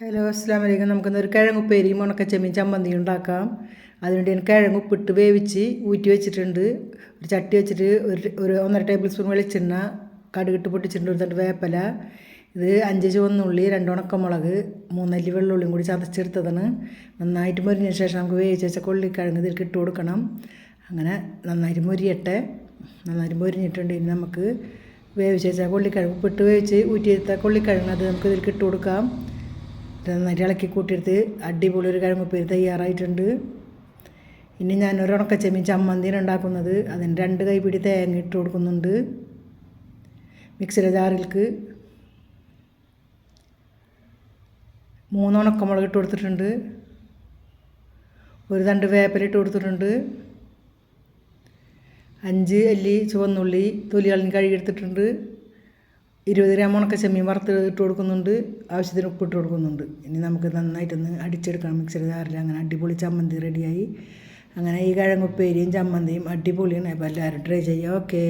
Hello അസ്സാം വലൈക്കും നമുക്കിന്ന് ഒരു കിഴങ്ങുപ്പേരിയും ഉണക്കച്ചെമ്മീൻ ചമ്മന്തി ഉണ്ടാക്കാം. അതിനുവേണ്ടി ഞാൻ കിഴങ്ങ് ഉപ്പിട്ട് വേവിച്ച് ഊറ്റി വെച്ചിട്ടുണ്ട്. ഒരു ചട്ടി വെച്ചിട്ട് ഒരു ഒരു ഒന്നര ടേബിൾ സ്പൂൺ വെളിച്ചെണ്ണ കടുകിട്ട് പൊട്ടിച്ചിട്ടുണ്ട് ഒരു തണ്ട് വേപ്പല ഇത് അഞ്ച് ചുവന്നുള്ളി രണ്ട് ഉണക്കമുളക് മൂന്നല്ലി വെള്ളുള്ളിയും കൂടി ചതച്ചെടുത്തതാണ്. നന്നായിട്ട് മുരിഞ്ഞതിന് ശേഷം നമുക്ക് വേവിച്ച് വെച്ച കൊള്ളിക്കിഴങ്ങ് ഇതിൽ ഇട്ട് കൊടുക്കണം. അങ്ങനെ നന്നായിട്ട് മുരിയട്ടെ. നന്നായിട്ട് മുരിഞ്ഞിട്ടുണ്ട്. ഇനി നമുക്ക് വേവിച്ച് വെച്ച കൊള്ളിക്കിഴങ്ങ് ഉപ്പിട്ട് വേവിച്ച് ഊറ്റിയെടുത്ത കൊള്ളിക്കിഴങ്ങ് അത് നമുക്ക് ഇതിൽ ഇട്ട് കൊടുക്കാം. നന്നായിട്ട് ഇളക്കി കൂട്ടിയെടുത്ത് അടിപൊളി ഒരു കിഴങ്ങുപ്പേരി തയ്യാറായിട്ടുണ്ട്. ഇനി ഞാൻ ഒരു ഉണക്കച്ചെമ്മീൻ ചമ്മന്തിയാണ് ഉണ്ടാക്കുന്നത്. അതിന് രണ്ട് കൈപ്പിടി തേങ്ങ ഇട്ട് കൊടുക്കുന്നുണ്ട്. മിക്സിയുടെ ജാറിലേക്ക് മൂന്ന് ഉണക്കമുളക് ഇട്ട് കൊടുത്തിട്ടുണ്ട്. ഒരു രണ്ട് വേപ്പില ഇട്ട് കൊടുത്തിട്ടുണ്ട്. അഞ്ച് അല്ലി ചുവന്നുള്ളി തൊലി കളഞ്ഞ് കഴുകിയെടുത്തിട്ടുണ്ട്. ഇരുപത് ഗ്രാം ഉണക്ക ചെമ്മീൻ വറുത്ത് ഇട്ട് കൊടുക്കുന്നുണ്ട്. ആവശ്യത്തിന് ഉപ്പിട്ട് കൊടുക്കുന്നുണ്ട്. ഇനി നമുക്ക് നന്നായിട്ടൊന്ന് അടിച്ചെടുക്കണം. മിക്സറി ജാറിൽ അങ്ങനെ അടിപൊളി ചമ്മന്തി റെഡിയായി. അങ്ങനെ ഈ കിഴങ്ങുപ്പേരിയും ചമ്മന്തിയും അടിപൊളിയാണ്. അപ്പോൾ എല്ലാവരും ട്രൈ ചെയ്യുക. ഓക്കേ